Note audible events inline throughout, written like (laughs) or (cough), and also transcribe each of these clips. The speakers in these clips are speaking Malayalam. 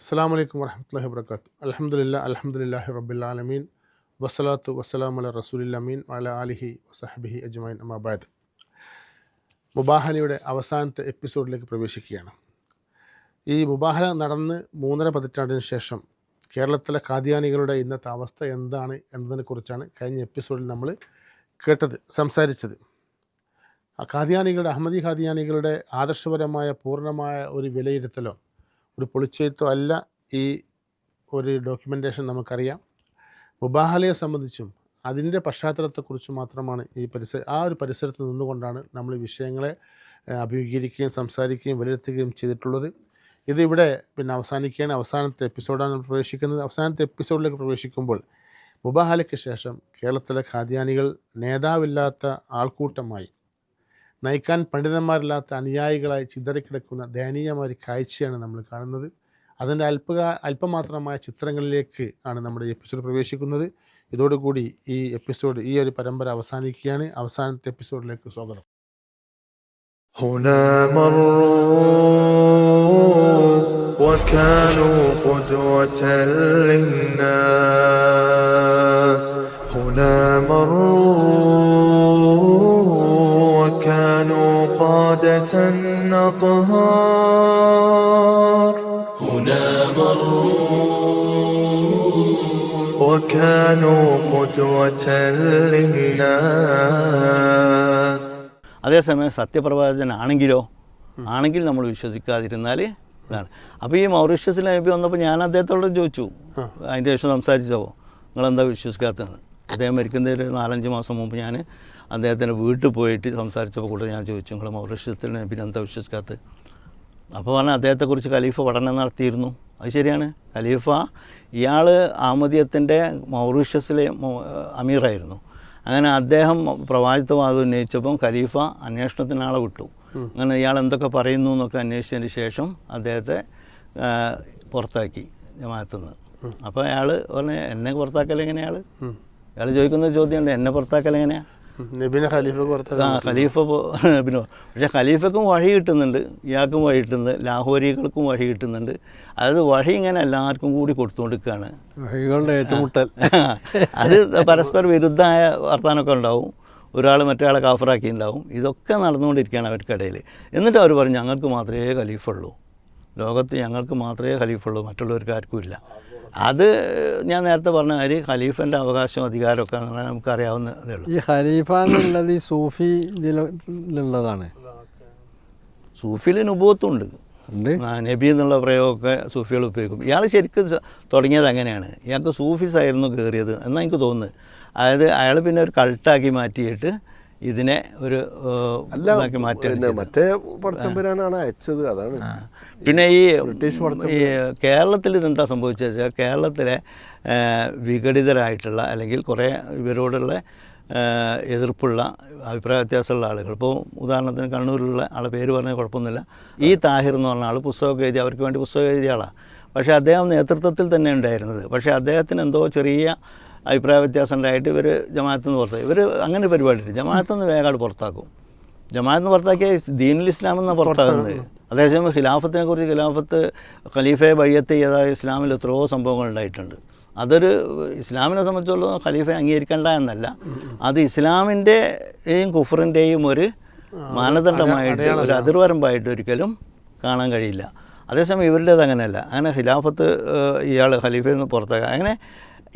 അസ്സാം വലൈക്കും വർഹമത്തല്ലാഹി വർക്കാത്തു അലഹമുല്ല അലഹമുല്ലാഹി റബ്ബുലാലമീൻ വസ്സലാത്തു വസ്സലാം അല റസൂലില്ലമീൻ അല അലിഹി വസഹബിഹി അജ്മൈൻ അമാബാദ് മുബാഹലയുടെ അവസാനത്തെ എപ്പിസോഡിലേക്ക് പ്രവേശിക്കുകയാണ്. ഈ മുബാഹല നടന്ന് മൂന്നര പതിറ്റാണ്ടിന് ശേഷം കേരളത്തിലെ കാദ്യാനികളുടെ ഇന്നത്തെ അവസ്ഥ എന്താണ് എന്നതിനെക്കുറിച്ചാണ് കഴിഞ്ഞ എപ്പിസോഡിൽ നമ്മൾ കേട്ടത് സംസാരിച്ചത്. ആ ഖാദിയാനികളുടെ അഹമ്മദി ഖാദിയാനികളുടെ ആദർശപരമായ പൂർണമായ ഒരു വിലയിരുത്തലോ ഒരു പൊളിച്ചെഴുത്തോ അല്ല ഈ ഒരു ഡോക്യുമെന്റേഷൻ നമുക്കറിയാം. മുബാഹലയെ സംബന്ധിച്ചും അതിന്റെ പശ്ചാത്തലത്തെക്കുറിച്ച് മാത്രമാണ് ഈ പരിസര ആ ഒരു പരിസരത്ത് നിന്നുകൊണ്ടാണ് നമ്മൾ ഈ വിഷയങ്ങളെ അഭിമുഖീകരിക്കുകയും സംസാരിക്കുകയും വിലയിരുത്തുകയും ചെയ്തിട്ടുള്ളത്. ഇതിവിടെ പിന്നെ അവസാനിക്കുകയാണ്. അവസാനത്തെ എപ്പിസോഡാണ് പ്രവേശിക്കുന്നത്. അവസാനത്തെ എപ്പിസോഡിലേക്ക് പ്രവേശിക്കുമ്പോൾ മുബാഹലയ്ക്ക് ശേഷം കേരളത്തിലെ ഖാദ്യാനികൾ നേതാവില്ലാത്ത ആൾക്കൂട്ടമായി നയിക്കാൻ പണ്ഡിതന്മാരില്ലാത്ത അനുയായികളായി ചിതറിക്കിടക്കുന്ന ദയനീയമായ ഒരു കാഴ്ചയാണ് നമ്മൾ കാണുന്നത് അതിൻ്റെ അല്പ അല്പമാത്രമായ ചിത്രങ്ങളിലേക്ക് ആണ് നമ്മുടെ ഈ എപ്പിസോഡ് പ്രവേശിക്കുന്നത് ഇതോടുകൂടി ഈ എപ്പിസോഡ് ഈ ഒരു പരമ്പര അവസാനിക്കുകയാണ് അവസാനത്തെ എപ്പിസോഡിലേക്ക് സ്വാഗതം هنا مروا وكانوا قدوة للناس هنا مروا قادة أطهار هنا مروا وكانوا قدوة للناس അതേസമയം സത്യപ്രവാചകനാണെങ്കിലോ ആണെങ്കിൽ നമ്മൾ വിശ്വസിക്കാതിരുന്നാൽ ഇതാണ് അപ്പോൾ ഈ മൗറീഷ്യസിൽ നബി വന്നപ്പോൾ ഞാൻ അദ്ദേഹത്തോട് ചോദിച്ചു അതിൻ്റെ ശേഷം സംസാരിച്ചപ്പോൾ നിങ്ങളെന്താ വിശ്വസിക്കാത്തതെന്ന് അദ്ദേഹം മരിക്കുന്ന ഒരു നാലഞ്ച് മാസം മുമ്പ് ഞാൻ അദ്ദേഹത്തിന്റെ വീട്ടിൽ പോയിട്ട് സംസാരിച്ചപ്പോൾ കൂടെ ഞാൻ ചോദിച്ചു നിങ്ങൾ മൗറീഷ്യത്തിൽ പിന്നെ എന്താ വിശ്വസിക്കാത്ത അപ്പോൾ പറഞ്ഞാൽ അദ്ദേഹത്തെക്കുറിച്ച് ഖലീഫ പഠനം നടത്തിയിരുന്നു. അത് ശരിയാണ്. ഖലീഫ ഇയാൾ ആമദീയത്തിന്റെ മൗറീഷ്യസിലെ അമീറായിരുന്നു. അങ്ങനെ അദ്ദേഹം പ്രവാചിത്വവാദം ഉന്നയിച്ചപ്പം ഖലീഫ അന്വേഷണത്തിന് ആളെ വിട്ടു. അങ്ങനെ ഇയാൾ എന്തൊക്കെ പറയുന്നു എന്നൊക്കെ അന്വേഷിച്ചതിന് ശേഷം അദ്ദേഹത്തെ പുറത്താക്കി ജമാഅത്തുനിന്ന് അപ്പോൾ അയാൾ പറഞ്ഞ എന്നെ പുറത്താക്കൽ എങ്ങനെയാണ്? അയാൾ ചോദിക്കുന്ന ചോദ്യമുണ്ട് എന്നെ പുറത്താക്കൽ എങ്ങനെയാണ് നബിനെ ഖലീഫ ആ ഖലീഫ നബിനോ പക്ഷേ ഖലീഫക്കും വഴി കിട്ടുന്നുണ്ട് ഇയാൾക്കും വഴി കിട്ടുന്നുണ്ട് ലാഹോരികൾക്കും വഴി കിട്ടുന്നുണ്ട്. അതായത് വഴി ഇങ്ങനെ എല്ലാവർക്കും കൂടി കൊടുത്തുകൊണ്ടിരിക്കുകയാണ്. വഴികളുടെ ഏറ്റുമുട്ടൽ. (laughs) അത് പരസ്പര വിരുദ്ധമായ വർത്തമാനമൊക്കെ ഉണ്ടാവും. ഒരാൾ മറ്റേ കാഫറാക്കി ഉണ്ടാവും ഇതൊക്കെ നടന്നുകൊണ്ടിരിക്കുകയാണ് അവർക്കിടയിൽ. എന്നിട്ട് അവർ പറഞ്ഞു ഞങ്ങൾക്ക് മാത്രമേ ഖലീഫുള്ളൂ ലോകത്ത് ഞങ്ങൾക്ക് മാത്രമേ ഖലീഫുള്ളൂ മറ്റുള്ളവർക്ക് ആർക്കും ഇല്ല. അത് ഞാൻ നേരത്തെ പറഞ്ഞ കാര്യം ഖലീഫന്റെ അവകാശവും അധികാരമൊക്കെ എന്ന് പറഞ്ഞാൽ നമുക്കറിയാവുന്നതേ ഉള്ളൂ. ഈ ഖലീഫ എന്നുള്ളത് ഈ സൂഫി ഇതിലുള്ളതാണ് സൂഫിയിൽ നുബൂത്തുണ്ട് നബി എന്നുള്ള പ്രയോഗമൊക്കെ സൂഫികൾ ഉപയോഗിക്കും. ഇയാൾ ശരിക്കും തുടങ്ങിയത് അങ്ങനെയാണ്. ഇയാൾക്ക് സൂഫീസ് ആയിരുന്നു കയറിയത് എന്നാണ് എനിക്ക് തോന്നുന്നത്. അതായത് അയാൾ പിന്നെ ഒരു കൾട്ടാക്കി മാറ്റിയിട്ട് ഇതിനെ ഒരു മാറ്റി. മറ്റേ പടച്ചമ്പരാനാണ് അയച്ചത് അതാണ്. പിന്നെ ഈ ബ്രിട്ടീഷ് ഈ കേരളത്തിൽ ഇതെന്താ സംഭവിച്ചത് വെച്ചാൽ കേരളത്തിലെ വിഘടിതരായിട്ടുള്ള അല്ലെങ്കിൽ കുറേ ഇവരോടുള്ള എതിർപ്പുള്ള അഭിപ്രായ വ്യത്യാസമുള്ള ആളുകൾ. ഇപ്പോൾ ഉദാഹരണത്തിന് കണ്ണൂരിലുള്ള ആളെ പേര് പറഞ്ഞാൽ കുഴപ്പമൊന്നുമില്ല. ഈ താഹിർ എന്ന് പറഞ്ഞ ആൾ പുസ്തകമൊക്കെ എഴുതി അവർക്ക് വേണ്ടി പുസ്തകം എഴുതിയ ആളാണ് പക്ഷേ അദ്ദേഹം നേതൃത്വത്തിൽ തന്നെ ഉണ്ടായിരുന്നത്. പക്ഷേ അദ്ദേഹത്തിന് എന്തോ ചെറിയ അഭിപ്രായ വ്യത്യാസം ഉണ്ടായിട്ട് ഇവർ ജമാഅത്ത് നിന്ന് പുറത്താക്കി ഇവർ അങ്ങനെ പരിപാടിയില്ല. ജമാഅത്ത് നിന്ന് വേഗം പുറത്താക്കും. ജമാഅത്ത് നിന്ന് പുറത്താക്കിയ ദീനുൽ ഇസ്ലാം എന്നാണ് പുറത്താകുന്നത്? അതേസമയം ഖിലാഫത്തിനെ കുറിച്ച് ഖിലാഫത്ത് ഖലീഫയെ ബയ്യത്ത് ചെയ്താൽ ഇസ്ലാമിൽ എത്രയോ സംഭവങ്ങൾ ഉണ്ടായിട്ടുണ്ട്. അതൊരു ഇസ്ലാമിനെ സംബന്ധിച്ചുള്ള ഖലീഫയെ അംഗീകരിക്കേണ്ട എന്നല്ല. അത് ഇസ്ലാമിന്റെയും കുഫറിന്റെയും ഒരു മാനദണ്ഡമായിട്ട് ഒരു അതിർവരമ്പായിട്ട് ഒരിക്കലും കാണാൻ കഴിയില്ല. അതേസമയം ഇവരുടേത് അങ്ങനെയല്ല. അങ്ങനെ ഖിലാഫത്ത് ഇയാൾ ഖലീഫയിൽ നിന്ന് പുറത്താക്കുക അങ്ങനെ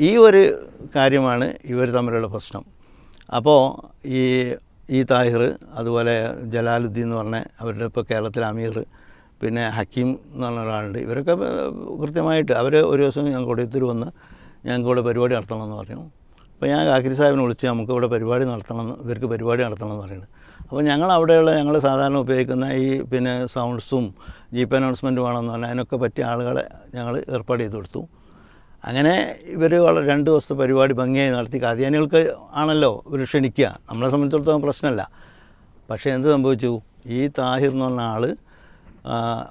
ഈ ഒരു കാര്യമാണ് ഇവർ തമ്മിലുള്ള പ്രശ്നം. അപ്പോൾ ഈ ഈ താഹിർ അതുപോലെ ജലാലുദ്ദീൻ എന്ന് പറഞ്ഞ അവരുടെ ഇപ്പോൾ കേരളത്തിലെ അമീർ പിന്നെ ഹക്കീം എന്ന് പറഞ്ഞ ഒരാളുണ്ട്. ഇവരൊക്കെ കൃത്യമായിട്ട് അവർ ഒരു ദിവസം ഞാൻ കൊടിയത്തൂർ വന്ന് ഞങ്ങൾക്ക് ഇവിടെ പരിപാടി നടത്തണമെന്ന് പറഞ്ഞു. അപ്പോൾ ഞാൻ കാക്കിരി സാഹിബിനെ വിളിച്ച് നമുക്ക് ഇവിടെ പരിപാടി നടത്തണം ഇവർക്ക് പരിപാടി നടത്തണം എന്ന് പറയുന്നത് അപ്പോൾ ഞങ്ങൾ അവിടെയുള്ള ഞങ്ങൾ സാധാരണ ഉപയോഗിക്കുന്ന ഈ പിന്നെ സൗണ്ട്സും ജീപ്പ് അനൗൺസ്മെന്റും വേണമെന്ന് പറഞ്ഞാൽ അതിനൊക്കെ പറ്റിയ ആളുകളെ ഞങ്ങൾ ഏർപ്പാട് ചെയ്ത് കൊടുത്തു. അങ്ങനെ ഇവർ വളരെ രണ്ട് ദിവസത്തെ പരിപാടി ഭംഗിയായി നടത്തി. കാദ്യാനികൾക്ക് ആണല്ലോ ഇവർ ക്ഷണിക്കുക. നമ്മളെ സംബന്ധിച്ചിടത്തോളം പ്രശ്നമല്ല. പക്ഷേ എന്ത് സംഭവിച്ചു? ഈ താഹിർ എന്ന് പറഞ്ഞ ആൾ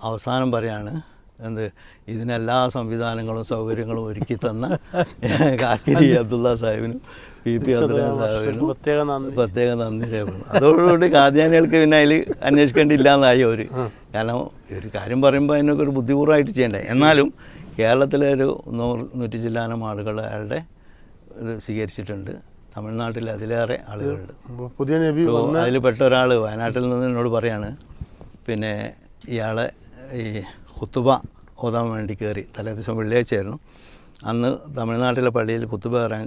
അവസാനം പറയാണ് എന്ത് ഇതിനെല്ലാ സംവിധാനങ്ങളും സൗകര്യങ്ങളും ഒരുക്കി തന്ന (laughs) കാക്കിരി അബ്ദുള്ള സാഹിബിനും പി പി പ്രത്യേക നന്ദി. പ്രത്യേക നന്ദി രേഖപ്പെടുന്നു അതോടുകൂടി കാദ്യാനികൾക്ക് പിന്നെ അതിൽ അന്വേഷിക്കേണ്ടില്ല എന്നായി അവർ കാരണം ഒരു കാര്യം പറയുമ്പോൾ അതിനൊക്കെ ഒരു ബുദ്ധിപൂർവമായിട്ട് ചെയ്യണ്ടേ? എന്നാലും കേരളത്തിലെ ഒരു നൂറ് നൂറ്റി ചില്ലാനം ആളുകൾ അയാളുടെ ഇത് സ്വീകരിച്ചിട്ടുണ്ട്. തമിഴ്നാട്ടിൽ അതിലേറെ ആളുകളുണ്ട്. പുതിയ നബി അതിൽ പെട്ട ഒരാൾ വയനാട്ടിൽ നിന്ന് എന്നോട് പറയാണ് പിന്നെ ഇയാളെ ഈ കുത്തുബ ഓതാൻ വേണ്ടി കയറി തലേ ദിവസം വെള്ളിയാഴ്ചയായിരുന്നു. അന്ന് തമിഴ്നാട്ടിലെ പള്ളിയിൽ കുത്തുബ കയറാൻ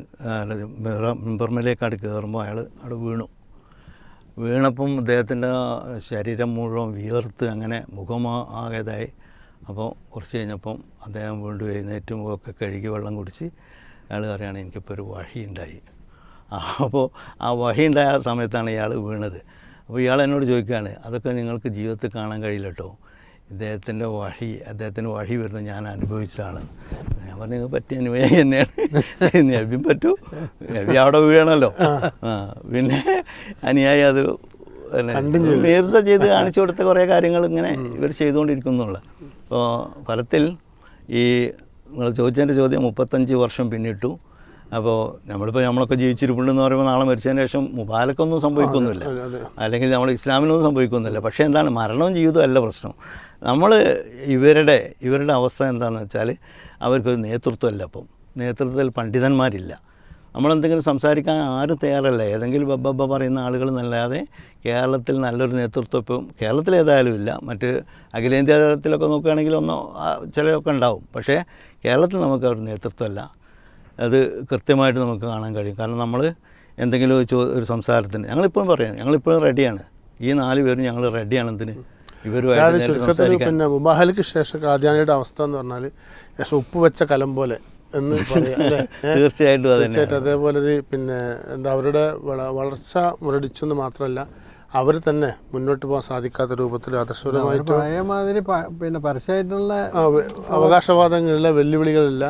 മെമ്പർമലേക്കാട് കയറുമ്പോൾ അയാൾ അവിടെ വീണു. വീണപ്പം അദ്ദേഹത്തിന്റെ ശരീരം മുഴുവൻ വിയർത്ത് അങ്ങനെ മുഖം ആകേതായി. അപ്പോൾ കുറച്ച് കഴിഞ്ഞപ്പം അദ്ദേഹം വീണ്ടും എഴുന്നേറ്റ് മുഖമൊക്കെ കഴുകി വെള്ളം കുടിച്ച് അയാൾ പറയുകയാണ് എനിക്കിപ്പോൾ ഒരു വഴിയുണ്ടായി. അപ്പോൾ ആ വഴിയുണ്ടായ സമയത്താണ് ഇയാൾ വീണത്. അപ്പോൾ ഇയാൾ എന്നോട് ചോദിക്കുകയാണ് അതൊക്കെ നിങ്ങൾക്ക് ജീവിതത്തിൽ കാണാൻ കഴിയില്ല കേട്ടോ ഇദ്ദേഹത്തിന്റെ വഴി അദ്ദേഹത്തിന്റെ വഴി വരുന്നത് ഞാൻ അനുഭവിച്ചതാണ്. ഞാൻ പറഞ്ഞു "നിങ്ങൾക്ക് പറ്റിയ അനുഭവം തന്നെയാണ്. (laughs) നബിയും പറ്റൂ. നബി അവിടെ വീഴണമല്ലോ ആ. പിന്നെ അനുയായി അത് നേതൃത്വം ചെയ്ത് കാണിച്ചു കൊടുത്ത കുറേ കാര്യങ്ങൾ ഇങ്ങനെ ഇവർ ചെയ്തുകൊണ്ടിരിക്കുന്നുള്ള. അപ്പോൾ ഫലത്തിൽ ഈ നിങ്ങൾ ചോദിച്ചതിന്റെ ചോദ്യം മുപ്പത്തഞ്ച് വർഷം പിന്നിട്ടു. അപ്പോൾ നമ്മളിപ്പോൾ നമ്മളൊക്കെ ജീവിച്ചിരിപ്പുണ്ടെന്ന് പറയുമ്പോൾ നാളെ മരിച്ചതിന് ശേഷം മുബാലക്കൊന്നും സംഭവിക്കുന്നില്ല അല്ലെങ്കിൽ നമ്മൾ ഇസ്ലാമിനൊന്നും സംഭവിക്കുന്നില്ല പക്ഷേ എന്താണ് മരണവും ജീവിതവും അല്ല പ്രശ്നം. നമ്മൾ ഇവരുടെ ഇവരുടെ അവസ്ഥ എന്താണെന്ന് വെച്ചാൽ അവർക്കൊരു നേതൃത്വമല്ല അപ്പം. നേതൃത്വത്തിൽ പണ്ഡിതന്മാരില്ല. നമ്മളെന്തെങ്കിലും സംസാരിക്കാൻ ആരും തയ്യാറല്ല. ഏതെങ്കിലും ബബ്ബ പറയുന്ന ആളുകൾ എന്നല്ലാതെ കേരളത്തിൽ നല്ലൊരു നേതൃത്വം ഇപ്പം കേരളത്തിൽ ഏതായാലും ഇല്ല. മറ്റ് അഖിലേന്ത്യാ തലത്തിലൊക്കെ നോക്കുകയാണെങ്കിൽ ഒന്നോ ആ, ചിലരൊക്കെ ഉണ്ടാവും. പക്ഷേ കേരളത്തിൽ നമുക്ക് ഒരു നേതൃത്വമല്ല. അത് കൃത്യമായിട്ട് നമുക്ക് കാണാൻ കഴിയും. കാരണം നമ്മൾ എന്തെങ്കിലും ഒരു സംസാരത്തിന് ഞങ്ങളിപ്പോഴും പറയാം ഞങ്ങളിപ്പോഴും റെഡിയാണ് ഈ നാല് പേരും ഞങ്ങൾ റെഡിയാണ് എന്തിന് ഇവരുമായിട്ട് ചുരുക്കത്തിൽ പിന്നെ മുബാഹലിക്ക് ശേഷം കാദ്യാനിയുടെ അവസ്ഥ എന്ന് പറഞ്ഞാൽ ശേഷം ഉപ്പ് വെച്ച കലം പോലെ എന്ന് പറയാം അല്ലേ? (laughs) തീർച്ചയായിട്ടും തീർച്ചയായിട്ടും അതേപോലെ പിന്നെ എന്താ അവരുടെ വളർച്ച മുരടിച്ചെന്ന് മാത്രമല്ല അവർ തന്നെ മുന്നോട്ട് പോകാൻ സാധിക്കാത്ത രൂപത്തിൽ ആദർശപരമായിട്ട് പഴയ മാതിരി പിന്നെ പരസ്യമായിട്ടുള്ള അവകാശവാദങ്ങളിലെ അവകാശവാദങ്ങളില്ല വെല്ലുവിളികളില്ല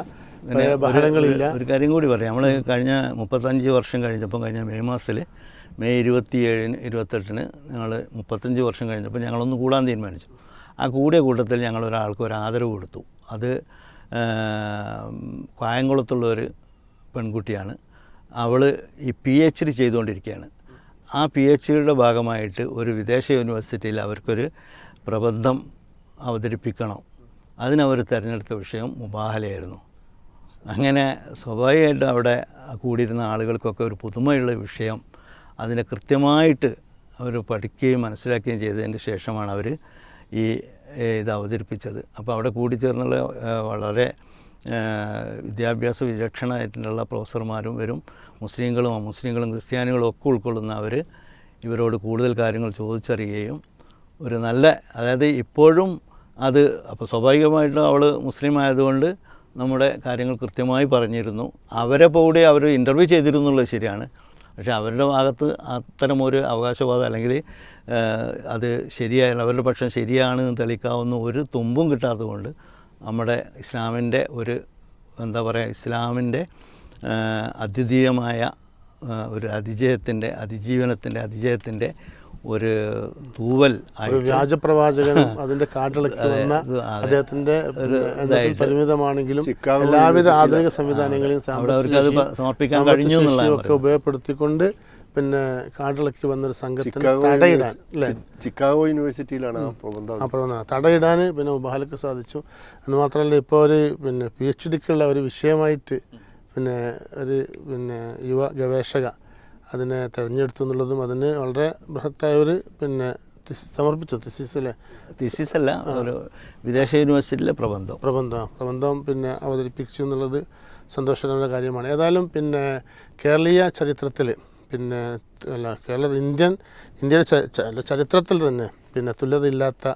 ബഹളങ്ങളില്ല. ഒരു കാര്യം കൂടി പറയാം. നമ്മൾ കഴിഞ്ഞ മുപ്പത്തഞ്ച് വർഷം കഴിഞ്ഞപ്പം കഴിഞ്ഞ മെയ് മാസത്തിൽ മെയ് ഇരുപത്തിയേഴിന് ഇരുപത്തെട്ടിന് ഞങ്ങൾ മുപ്പത്തഞ്ച് വർഷം കഴിഞ്ഞപ്പോൾ ഞങ്ങളൊന്ന് കൂടാൻ തീരുമാനിച്ചു. ആ കൂടിയ കൂട്ടത്തിൽ ഞങ്ങൾ ഒരാൾക്ക് ഒരു ആദരവ് കൊടുത്തു. അത് കായംകുളത്തുള്ള ഒരു പെൺകുട്ടിയാണ്. അവൾ ഈ പി എച്ച് ഡി ചെയ്തുകൊണ്ടിരിക്കുകയാണ്. ആ പി എച്ച് ഡിയുടെ ഭാഗമായിട്ട് ഒരു വിദേശ യൂണിവേഴ്സിറ്റിയിൽ അവർക്കൊരു പ്രബന്ധം അവതരിപ്പിക്കണം. അതിനവർ തിരഞ്ഞെടുത്ത വിഷയം മുബാഹലയായിരുന്നു. അങ്ങനെ സ്വാഭാവികമായിട്ടും അവിടെ കൂടിയിരുന്ന ആളുകൾക്കൊക്കെ ഒരു പുതുമയുള്ള വിഷയം അതിനെ കൃത്യമായിട്ട് അവർ പഠിക്കുകയും മനസ്സിലാക്കുകയും ചെയ്തതിന്റെ ശേഷമാണ് അവർ ഈ ഇത് അവതരിപ്പിച്ചത്. അപ്പോൾ അവിടെ കൂടിച്ചേർന്നുള്ള ചേർന്നുള്ള വളരെ വിദ്യാഭ്യാസ വിചക്ഷണമായിട്ടുള്ള പ്രൊഫസർമാരും വരും. മുസ്ലിങ്ങളും അമുസ്ലിങ്ങളും ക്രിസ്ത്യാനികളും ഒക്കെ ഉൾക്കൊള്ളുന്ന അവർ ഇവരോട് കൂടുതൽ കാര്യങ്ങൾ ചോദിച്ചറിയുകയും ഒരു നല്ല അതായത് ഇപ്പോഴും അത് അപ്പോൾ സ്വാഭാവികമായിട്ടും അവൾ മുസ്ലിം ആയതുകൊണ്ട് നമ്മുടെ കാര്യങ്ങൾ കൃത്യമായി പറഞ്ഞിരുന്നു. അവരെ കൂടി അവർ ഇന്റർവ്യൂ ചെയ്തിരുന്നുള്ളത് ശരിയാണ്. പക്ഷേ അവരുടെ ഭാഗത്ത് അത്തരമൊരു അവകാശവാദം അല്ലെങ്കിൽ അത് ശരിയായ അവരുടെ പക്ഷം ശരിയാണ് എന്ന് തെളിയിക്കാവുന്ന ഒരു തുമ്പും കിട്ടാത്തതുകൊണ്ട് നമ്മുടെ ഇസ്ലാമിന്റെ ഒരു എന്താ പറയുക ഇസ്ലാമിന്റെ അദ്വിതീയമായ ഒരു അതിജയത്തിന്റെ അതിജീവനത്തിന്റെ അതിജയത്തിന്റെ ഒരു തൂവൽ വ്യാജപ്രവാചകനും അതിന്റെ കാട്ടിളക്കി വന്ന അദ്ദേഹത്തിന്റെ പരിമിതമാണെങ്കിലും എല്ലാവിധ ആധുനിക സംവിധാനങ്ങളെയും സമർപ്പിക്കാൻ കഴിഞ്ഞു ഒക്കെ ഉപയോഗപ്പെടുത്തിക്കൊണ്ട് പിന്നെ കാട്ടിളക്കി വന്നൊരു സംഘത്തിന് ചിക്കാഗോ തടയിടാൻ അല്ലേ? ചിക്കാഗോ യൂണിവേഴ്സിറ്റിയിലാണ് ആ പ്രബന്ധം തടയിടാൻ പിന്നെ ഉപഹാലക്ക് സാധിച്ചു. എന്ന് മാത്രമല്ല ഇപ്പോൾ ഒരു പിന്നെ പി എച്ച് ഡിക്കുള്ള ഒരു വിഷയമായിട്ട് പിന്നെ ഒരു പിന്നെ യുവ ഗവേഷക അതിനെ തിരഞ്ഞെടുത്തു എന്നുള്ളതും അതിന് വളരെ ബൃഹത്തായ ഒരു പിന്നെ സമർപ്പിച്ചു. തിസിസ് അല്ലേ തിസിസ് അല്ല ഒരു വിദേശ യൂണിവേഴ്സിറ്റിയിലെ പ്രബന്ധം. പ്രബന്ധം. പ്രബന്ധം പിന്നെ അവതരിപ്പിച്ചു എന്നുള്ളത് സന്തോഷകരമായ കാര്യമാണ്. ഏതായാലും പിന്നെ കേരളീയ ചരിത്രത്തിൽ പിന്നെ അല്ല കേരള ഇന്ത്യൻ ഇന്ത്യയുടെ ചരിത്രത്തിൽ തന്നെ പിന്നെ തുല്യതയില്ലാത്ത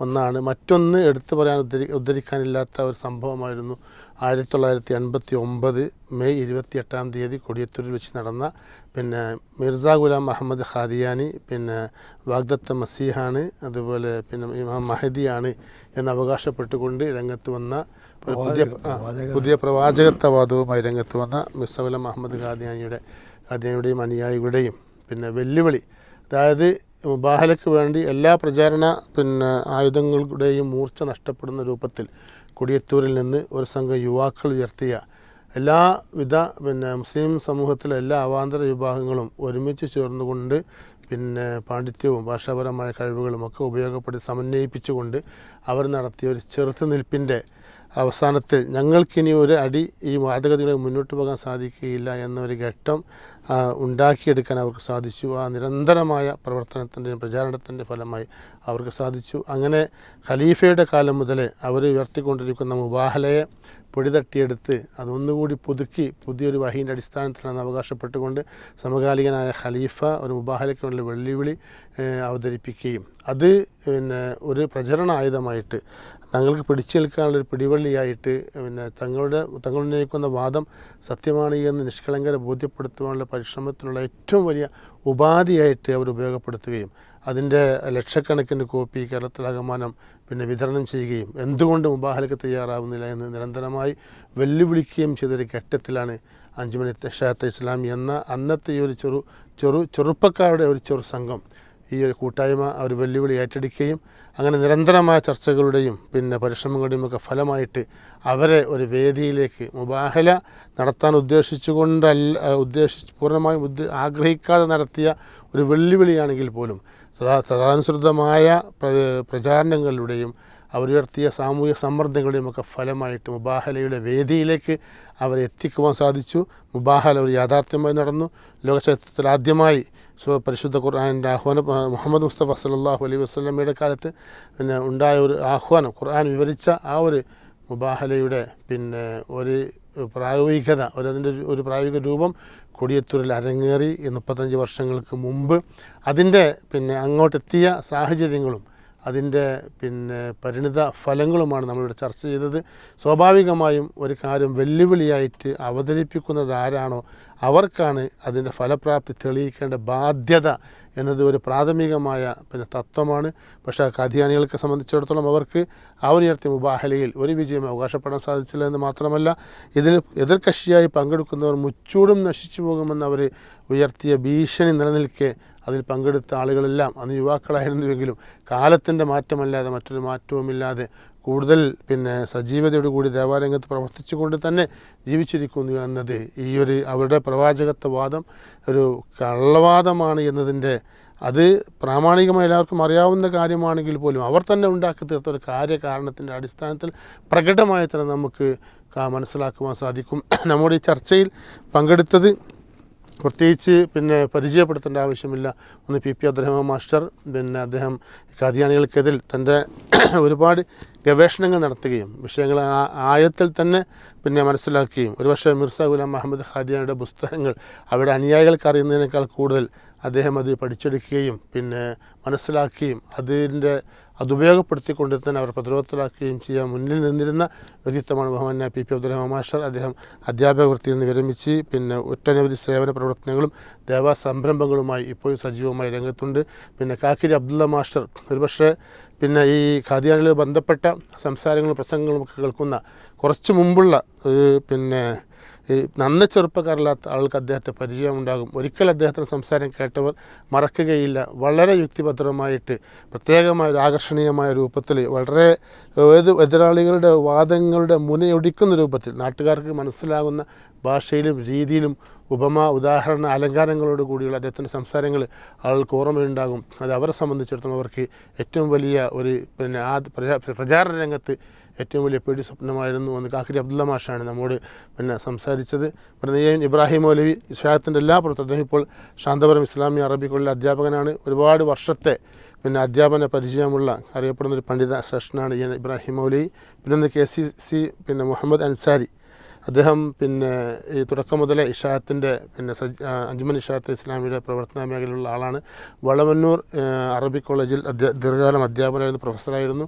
ഒന്നാണ്. മറ്റൊന്ന് എടുത്തു പറയാൻ ഉദ്ധരി ഉദ്ധരിക്കാനില്ലാത്ത ഒരു സംഭവമായിരുന്നു ആയിരത്തി തൊള്ളായിരത്തി എൺപത്തി ഒമ്പത് മെയ് ഇരുപത്തി എട്ടാം തീയതി കൊടിയത്തൂരിൽ വെച്ച് നടന്ന പിന്നെ മിർസ ഗുലാം അഹമ്മദ് ഖാദിയാനി പിന്നെ വാഗ്ദത്ത മസീഹാണ് അതുപോലെ പിന്നെ ഇമാം മഹദിയാണ് എന്ന് അവകാശപ്പെട്ടുകൊണ്ട് രംഗത്ത് വന്ന ഒരു പുതിയ പുതിയ പ്രവാചകത്വവാദവുമായി രംഗത്ത് വന്ന മിർസ ഗുലാം അഹമ്മദ് ഖാദിയാനിയുടെ ഖാദിയാനിയുടെയും അനുയായികളുടെയും പിന്നെ വെല്ലുവിളി. അതായത് മുബാഹലയ്ക്ക് വേണ്ടി എല്ലാ പ്രചാരണ പിന്നെ ആയുധങ്ങളുടെയും മൂർച്ച നഷ്ടപ്പെടുന്ന രൂപത്തിൽ കൊടിയത്തൂരിൽ നിന്ന് ഒരു സംഘം യുവാക്കൾ ഉയർത്തിയ എല്ലാവിധ പിന്നെ മുസ്ലിം സമൂഹത്തിലെ എല്ലാ അവാന്തര വിഭാഗങ്ങളും ഒരുമിച്ച് ചേർന്നുകൊണ്ട് പിന്നെ പാണ്ഡിത്യവും ഭാഷാപരമായ കഴിവുകളും ഒക്കെ ഉപയോഗപ്പെടുത്തി സമന്വയിപ്പിച്ചുകൊണ്ട് അവർ നടത്തിയ ഒരു ചെറുത്തുനിൽപ്പിന്റെ അവസാനത്തിൽ ഞങ്ങൾക്കിനി ഒരു അടി ഈ വാദഗതികളെ മുന്നോട്ട് പോകാൻ സാധിക്കുകയില്ല എന്നൊരു ഘട്ടം ഉണ്ടാക്കിയെടുക്കാൻ അവർക്ക് സാധിച്ചു. ആ നിരന്തരമായ പ്രവർത്തനത്തിന്റെയും പ്രചാരണത്തിന്റെ ഫലമായി അവർക്ക് സാധിച്ചു. അങ്ങനെ ഖലീഫയുടെ കാലം മുതലേ അവർ ഉയർത്തിക്കൊണ്ടിരിക്കുന്ന മുബാഹലയെ പൊടി തട്ടിയെടുത്ത് അതൊന്നുകൂടി പുതുക്കി പുതിയൊരു വഹീന്റെ അടിസ്ഥാനത്തിലാണ് അവകാശപ്പെട്ടുകൊണ്ട് സമകാലികനായ ഖലീഫ ഒരു മുബാഹലയ്ക്ക് വേണ്ടി വെള്ളിവിളി അവതരിപ്പിക്കുകയും അത് പിന്നെ ഒരു പ്രചരണ ആയുധമായിട്ട് തങ്ങൾക്ക് പിടിച്ചു നിൽക്കാനുള്ളൊരു പിടിവള്ളിയായിട്ട് പിന്നെ തങ്ങളുടെ തങ്ങൾ ഉന്നയിക്കുന്ന വാദം സത്യമാണ് എന്ന് നിഷ്കളങ്കരെ ബോധ്യപ്പെടുത്തുവാനുള്ള പരിശ്രമത്തിനുള്ള ഏറ്റവും വലിയ ഉപാധിയായിട്ട് അവർ ഉപയോഗപ്പെടുത്തുകയും അതിന്റെ ലക്ഷക്കണക്കിന് കോപ്പി കേരളത്തിലാകമാനം പിന്നെ വിതരണം ചെയ്യുകയും എന്തുകൊണ്ട് മുബാഹലക്ക് തയ്യാറാവുന്നില്ല എന്ന് നിരന്തരമായി വെല്ലുവിളിക്കുകയും ചെയ്തൊരു ഘട്ടത്തിലാണ് അഞ്ചുമണി തഷാത്ത് ഇസ്ലാം എന്ന അന്നത്തെ ഈ ഒരു ചെറു ചെറു ചെറുപ്പക്കാരുടെ ഒരു ചെറു സംഘം. ഈ ഒരു കൂട്ടായ്മ അവർ വെല്ലുവിളി ഏറ്റെടുക്കുകയും അങ്ങനെ നിരന്തരമായ ചർച്ചകളുടെയും പിന്നെ പരിശ്രമങ്ങളുടെയും ഒക്കെ ഫലമായിട്ട് അവരെ ഒരു വേദിയിലേക്ക് മുബാഹല നടത്താൻ ഉദ്ദേശിച്ചുകൊണ്ടല്ല ഉദ്ദേശിച്ച് പൂർണമായും ഉദ്ദേ ആഗ്രഹിക്കാതെ നടത്തിയ ഒരു വെല്ലുവിളിയാണെങ്കിൽ പോലും പ്ര- പ്രചാരണങ്ങളിലൂടെയും അവരുയർത്തിയ സാമൂഹിക സമ്മർദ്ദങ്ങളുടെയും ഒക്കെ ഫലമായിട്ട് മുബാഹലയുടെ വേദിയിലേക്ക് അവരെ എത്തിക്കുവാൻ സാധിച്ചു. മുബാഹല ഒരു യാഥാർത്ഥ്യമായി നടന്നു. ലോകചരിത്രത്തിൽ ആദ്യമായി പരിശുദ്ധ ഖുർആാനിന്റെ ആഹ്വാനം മുഹമ്മദ് മുസ്തഫ സല്ലാഹു അലൈഹി വസ്ലമയുടെ കാലത്ത് പിന്നെ ഉണ്ടായ ഒരു ആഹ്വാനം ഖുർആൻ വിവരിച്ച ആ ഒരു മുബാഹലയുടെ പിന്നെ ഒരു പ്രായോഗികത ഒരു അതിന്റെ ഒരു- പ്രായോഗിക രൂപം കൊടിയത്തൂരിൽ അരങ്ങേറി മുപ്പത്തഞ്ച് വർഷങ്ങൾക്ക് മുമ്പ് അതിന്റെ പിന്നെ അങ്ങോട്ടെത്തിയ സാഹചര്യങ്ങളും അതിന്റെ പിന്നെ പരിണിത ഫലങ്ങളുമാണ് നമ്മളിവിടെ ചർച്ച ചെയ്തത്. സ്വാഭാവികമായും ഒരു കാര്യം വെല്ലുവിളിയായിട്ട് അവതരിപ്പിക്കുന്നത് ആരാണോ അവർക്കാണ് അതിന്റെ ഫലപ്രാപ്തി തെളിയിക്കേണ്ട ബാധ്യത എന്നത് ഒരു പ്രാഥമികമായ പിന്നെ തത്വമാണ്. പക്ഷേ കാദിയാനികൾക്ക് സംബന്ധിച്ചിടത്തോളം അവർക്ക് അവരുയർത്തിയ മുബാഹലയിൽ ഒരു വിജയം അവകാശപ്പെടാൻ സാധിച്ചില്ല എന്ന് മാത്രമല്ല ഇതിൽ എതിർകക്ഷിയായി പങ്കെടുക്കുന്നവർ മുച്ചൂടും നശിച്ചു പോകുമെന്ന് അവർ ഉയർത്തിയ ഭീഷണി നിലനിൽക്കെ അതിൽ പങ്കെടുത്ത ആളുകളെല്ലാം അന്ന് യുവാക്കളായിരുന്നുവെങ്കിലും കാലത്തിന്റെ മാറ്റമല്ലാതെ മറ്റൊരു മാറ്റവുമില്ലാതെ കൂടുതൽ പിന്നെ സജീവതയോടു കൂടി ദേവാലയത്ത് പ്രവർത്തിച്ചുകൊണ്ട് തന്നെ ജീവിച്ചിരിക്കുന്നു എന്നത് ഈ ഒരു അവരുടെ പ്രവാചകത്വ വാദം ഒരു കള്ളവാദമാണ് എന്നതിന്റെ അത് പ്രാമാണികമായി എല്ലാവർക്കും അറിയാവുന്ന കാര്യമാണെങ്കിൽ പോലും അവർ തന്നെ ഉണ്ടാക്കി തീർത്ത ഒരു കാര്യകാരണത്തിന്റെ അടിസ്ഥാനത്തിൽ പ്രകടമായി തന്നെ നമുക്ക് മനസ്സിലാക്കുവാൻ സാധിക്കും. (clears throat) നമ്മുടെ ഈ ചർച്ചയിൽ പങ്കെടുത്തത് പ്രത്യേകിച്ച് പിന്നെ പരിചയപ്പെടുത്തേണ്ട ആവശ്യമില്ല. ഒന്ന് പി പി അബ്ദുറഹ്മാൻ മാസ്റ്റർ പിന്നെ അദ്ദേഹം ഖാദിയാനികൾക്കെതിൽ തന്റെ (clears throat) ഒരുപാട് ഗവേഷണങ്ങൾ നടത്തുകയും വിഷയങ്ങൾ ആഴത്തിൽ തന്നെ പിന്നെ മനസ്സിലാക്കുകയും. ഒരുപക്ഷെ മിർസ ഗുലാം മുഹമ്മദ് ഖാദിയാനിയുടെ പുസ്തകങ്ങൾ അവിടെ അനുയായികൾക്ക് അറിയുന്നതിനേക്കാൾ കൂടുതൽ അദ്ദേഹം അത് പഠിച്ചെടുക്കുകയും പിന്നെ മനസ്സിലാക്കുകയും അതിന്റെ അതുപയോഗപ്പെടുത്തിക്കൊണ്ട് തന്നെ അവർ പ്രതിരോധത്തിലാക്കുകയും ചെയ്യാൻ മുന്നിൽ നിന്നിരുന്ന വ്യക്തിത്വമാണ് ബഹുമാന പി പി അബ്ദുറഹ്മാൻ മാഷർ. അദ്ദേഹം അധ്യാപക വൃത്തിയിൽ നിന്ന് വിരമിച്ച് പിന്നെ ഒട്ടനവധി സേവന പ്രവർത്തനങ്ങളും ദേവാ സംരംഭങ്ങളുമായി ഇപ്പോഴും സജീവമായി രംഗത്തുണ്ട്. പിന്നെ കാക്കിരി അബ്ദുള്ള മാസ്റ്റർ ഒരുപക്ഷെ പിന്നെ ഈ ഖാദിയാനിൽ ബന്ധപ്പെട്ട സംസാരങ്ങളും പ്രസംഗങ്ങളും ഒക്കെ കേൾക്കുന്ന കുറച്ച് മുമ്പുള്ള പിന്നെ നന്ന ചെറുപ്പക്കാരില്ലാത്ത ആൾക്ക് അദ്ദേഹത്തെ പരിചയമുണ്ടാകും. ഒരിക്കൽ അദ്ദേഹത്തിന്റെ സംസാരം കേട്ടവർ മറക്കുകയില്ല. വളരെ യുക്തിഭദ്രമായിട്ട് പ്രത്യേകമായ ഒരു ആകർഷണീയമായ രൂപത്തിൽ വളരെ ഏത് എതിരാളികളുടെ വാദങ്ങളുടെ മുനയൊടിക്കുന്ന രൂപത്തിൽ നാട്ടുകാർക്ക് മനസ്സിലാകുന്ന ഭാഷയിലും രീതിയിലും ഉപമ ഉദാഹരണ അലങ്കാരങ്ങളോട് കൂടിയുള്ള അദ്ദേഹത്തിന്റെ സംസാരങ്ങൾ ആൾക്ക് ഓർമ്മയുണ്ടാകും. അത് അവരെ സംബന്ധിച്ചിടത്തോളം അവർക്ക് ഏറ്റവും വലിയ ഒരു പിന്നെ ആ പ്രചാരണ രംഗത്ത് ഏറ്റവും വലിയ പേടി സ്വപ്നമായിരുന്നു എന്ന് കാക്കരി അബ്ദുള്ള മാഷാണ് നമ്മോട് പിന്നെ സംസാരിച്ചത്. പിന്നെ ഇബ്രാഹിം മൗലവി ഇഷായത്തിന്റെ എല്ലാ പുറത്തും അദ്ദേഹം ഇപ്പോൾ ശാന്തപുരം ഇസ്ലാമി അറബി കോളേജിലെ അധ്യാപകനാണ്. ഒരുപാട് വർഷത്തെ പിന്നെ അധ്യാപന പരിചയമുള്ള അറിയപ്പെടുന്ന ഒരു പണ്ഡിത ശ്രേഷ്ഠനാണ് ഈ ഇബ്രാഹിം മൗലവി. പിന്നെ കെ സി സി പിന്നെ മുഹമ്മദ് അൻസാരി. അദ്ദേഹം പിന്നെ ഈ തുടക്കം മുതലേ ഇഷായത്തിന്റെ പിന്നെ സജ് അഞ്ജുമൻ ഇഷായത്ത് ഇസ്ലാമിയുടെ പ്രവർത്തന മേഖലയിലുള്ള ആളാണ്. വളവന്നൂർ അറബി കോളേജിൽ അധ്യാ ദീർഘകാലം അധ്യാപനമായിരുന്നു പ്രൊഫസറായിരുന്നു.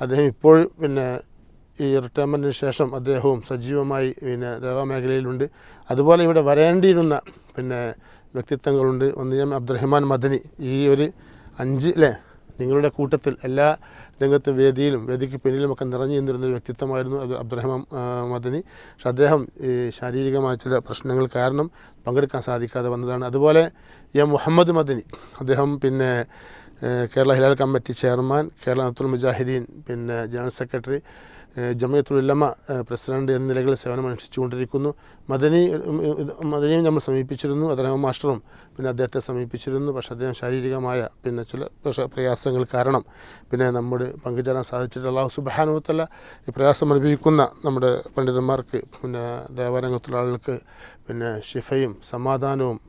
അദ്ദേഹം ഇപ്പോൾ പിന്നെ ഈ റിട്ടയർമെന്റിന് ശേഷം അദ്ദേഹവും സജീവമായി പിന്നെ ദേവമേഖലയിലുണ്ട്. അതുപോലെ ഇവിടെ വരേണ്ടിയിരുന്ന പിന്നെ വ്യക്തിത്വങ്ങളുണ്ട്. ഒന്ന് ഞാൻ അബ്ദുറഹ്മാൻ മദനി. ഈ ഒരു അഞ്ച് അല്ലേ നിങ്ങളുടെ കൂട്ടത്തിൽ എല്ലാ രംഗത്തും വേദിയിലും വേദിക്ക് പിന്നിലുമൊക്കെ നിറഞ്ഞു നിന്നിരുന്ന ഒരു വ്യക്തിത്വമായിരുന്നു അത് അബ്ദുറഹ്മാൻ മദനി. പക്ഷെ അദ്ദേഹം ഈ ശാരീരികമായ ചില പ്രശ്നങ്ങൾ കാരണം പങ്കെടുക്കാൻ സാധിക്കാതെ വന്നതാണ്. അതുപോലെ എം മുഹമ്മദ് മദനി. അദ്ദേഹം പിന്നെ കേരള ഹിലാൽ കമ്മിറ്റി ചെയർമാൻ കേരള നത്തുൽ മുജാഹിദ്ദീൻ പിന്നെ ജനറൽ സെക്രട്ടറി ഉലമ പ്രസിഡന്റ് എന്ന നിലകളിൽ സേവനമനുഷ്ഠിച്ചുകൊണ്ടിരിക്കുന്നു. മദനി മദനിയും നമ്മൾ സമീപിച്ചിരുന്നു അദ്ദേഹം മാസ്റ്ററും പിന്നെ അദ്ദേഹത്തെ സമീപിച്ചിരുന്നു. പക്ഷേ അദ്ദേഹം ശാരീരികമായ പിന്നെ ചില പ്രയാസങ്ങൾ കാരണം പിന്നെ നമ്മുടെ പങ്കുചേരാൻ സാധിച്ചിട്ട് അള്ളാഹു സുബാനുഭവത്തല്ല ഈ പ്രയാസം അനുഭവിക്കുന്ന നമ്മുടെ പണ്ഡിതന്മാർക്ക് പിന്നെ ദേവാലയത്തിലുള്ള ആളുകൾക്ക് പിന്നെ ഷിഫയും സമാധാനവും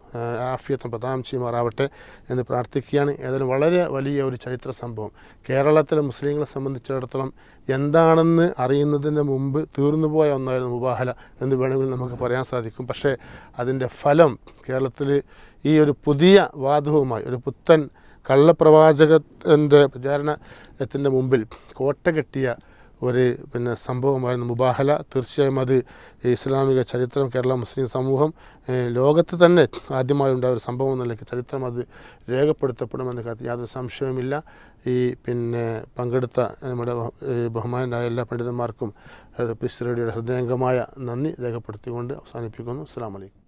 ആഫിയത്തും പ്രദാനം ചെയ്യുമാറാവട്ടെ എന്ന് പ്രാർത്ഥിക്കുകയാണ്. ഏതായാലും വളരെ വലിയ ഒരു ചരിത്ര സംഭവം. കേരളത്തിലെ മുസ്ലിങ്ങളെ സംബന്ധിച്ചിടത്തോളം എന്താണെന്ന് അറിയുന്നതിന് മുമ്പ് തീർന്നുപോയ ഒന്നായിരുന്നു മുബാഹല എന്ന് വേണമെങ്കിൽ നമുക്ക് പറയാൻ സാധിക്കും. പക്ഷേ അതിന്റെ ഫലം കേരളത്തിൽ ഈ ഒരു പുതിയ വാദവുമായി ഒരു പുത്തൻ കള്ളപ്രവാചകത്തിന്റെ പ്രചാരണത്തിന്റെ മുമ്പിൽ കോട്ട കെട്ടിയ ഒരു പിന്നെ സംഭവമായിരുന്നു. മുബാഹല. തീർച്ചയായും അത് ഇസ്ലാമിക ചരിത്രം കേരള മുസ്ലിം സമൂഹം ലോകത്ത് തന്നെ ആദ്യമായി ഉണ്ടായ ഒരു സംഭവം എന്നുള്ള ചരിത്രം അത് രേഖപ്പെടുത്തപ്പെടുമെന്ന കാര്യത്തിൽ യാതൊരു സംശയവുമില്ല. ഈ പിന്നെ പങ്കെടുത്ത നമ്മുടെ ബഹു- ബഹുമാനായ എല്ലാ പണ്ഡിതന്മാർക്കും പിസ് റേഡിയോയുടെ ഹൃദയംഗമായ നന്ദി രേഖപ്പെടുത്തിക്കൊണ്ട് അവസാനിപ്പിക്കുന്നു. അസ്സാം വലൈക്കും